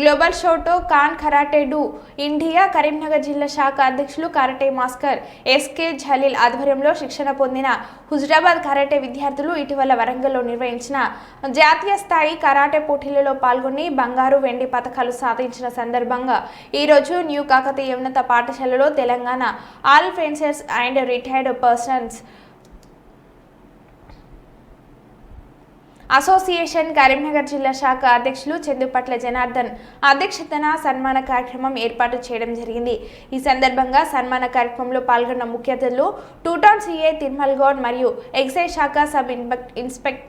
Global Shotokan karate do. India Karimnagar జిల్లా శాఖ అధ్యక్షులు కరాటే మాస్టర్ ఎస్కే జలీల్ ఆధ్వర్యంలో శిక్షణ పొందిన హుజరాబాద్ కరాటే విద్యార్థులు ఇటీవల వరంగల్లో నిర్వహించిన జాతీయ స్థాయి కరాటే పోటీలలో పాల్గొని బంగారు వెండి పథకాలు సాధించిన సందర్భంగా ఈరోజు న్యూ కాకతీయ ఉన్నత పాఠశాలలో Telangana all fencers and retired persons association Karimnagar జిల్లా శాఖ అధ్యక్షులు చందుపట్ల జనార్దన్ అధ్యక్షతన సన్మాన కార్యక్రమం ఏర్పాటు చేయడం జరిగింది. ఈ సందర్భంగా సన్మాన కార్యక్రమంలో పాల్గొన్న ముఖ్య అతిథులు టూటాన్ సిఏ తిరుమల్ గౌడ్ మరియు ఎక్సైజ్ శాఖ సబ్ ఇన్స్పెక్ట్ ఇన్స్పెక్ట్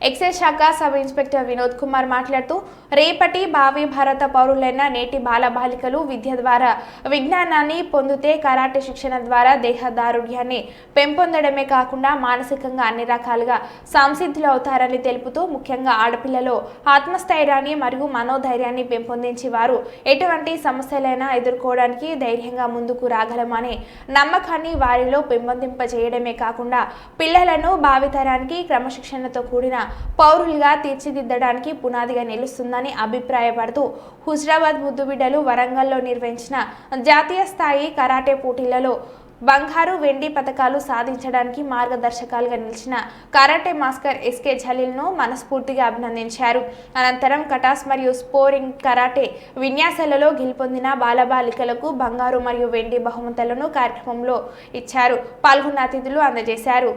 ఎక్సైజ్ శాఖ సబ్ ఇన్స్పెక్టర్ వినోద్ కుమార్ మాట్లాడుతూ రేపటి భావి భారత పౌరులైన నేటి బాలబాలికలు విద్య ద్వారా విజ్ఞానాన్ని పొందితే కరాటే శిక్షణ ద్వారా దేహదారుఢ్యాన్ని పెంపొందడమే కాకుండా మానసికంగా అన్ని రకాలుగా సంసిద్ధులు అవుతారని తెలుపుతూ ముఖ్యంగా ఆడపిల్లలో ఆత్మస్థైర్యాన్ని మరియు మనోధైర్యాన్ని పెంపొందించి వారు ఎటువంటి సమస్యలైనా ఎదుర్కోవడానికి ధైర్యంగా ముందుకు రాగలమనే నమ్మకాన్ని వారిలో పెంపొందింపజేయడమే కాకుండా పిల్లలను భావితరానికి క్రమశిక్షణతో కూడిన పౌరులుగా తీర్చిదిద్దడానికి పునాదిగా నిలుస్తుందని అభిప్రాయపడుతూ హుజరాబాద్ ముద్దుబిడ్డలు వరంగల్లో నిర్వహించిన జాతీయ స్థాయి కరాటే పోటీలలో బంగారు వెండి పథకాలు సాధించడానికి మార్గదర్శకాలుగా నిలిచిన కరాటే మాస్టర్ ఎస్కే జలీల్ను మనస్ఫూర్తిగా అభినందించారు. అనంతరం కటాస్ మరియు స్పోరింగ్ కరాటే విన్యాసాలలో గెలుపొందిన బాలబాలికలకు బంగారు మరియు వెండి బహుమతులను కార్యక్రమంలో ఇచ్చారు. పాల్గొన్న అతిథులు అందజేశారు.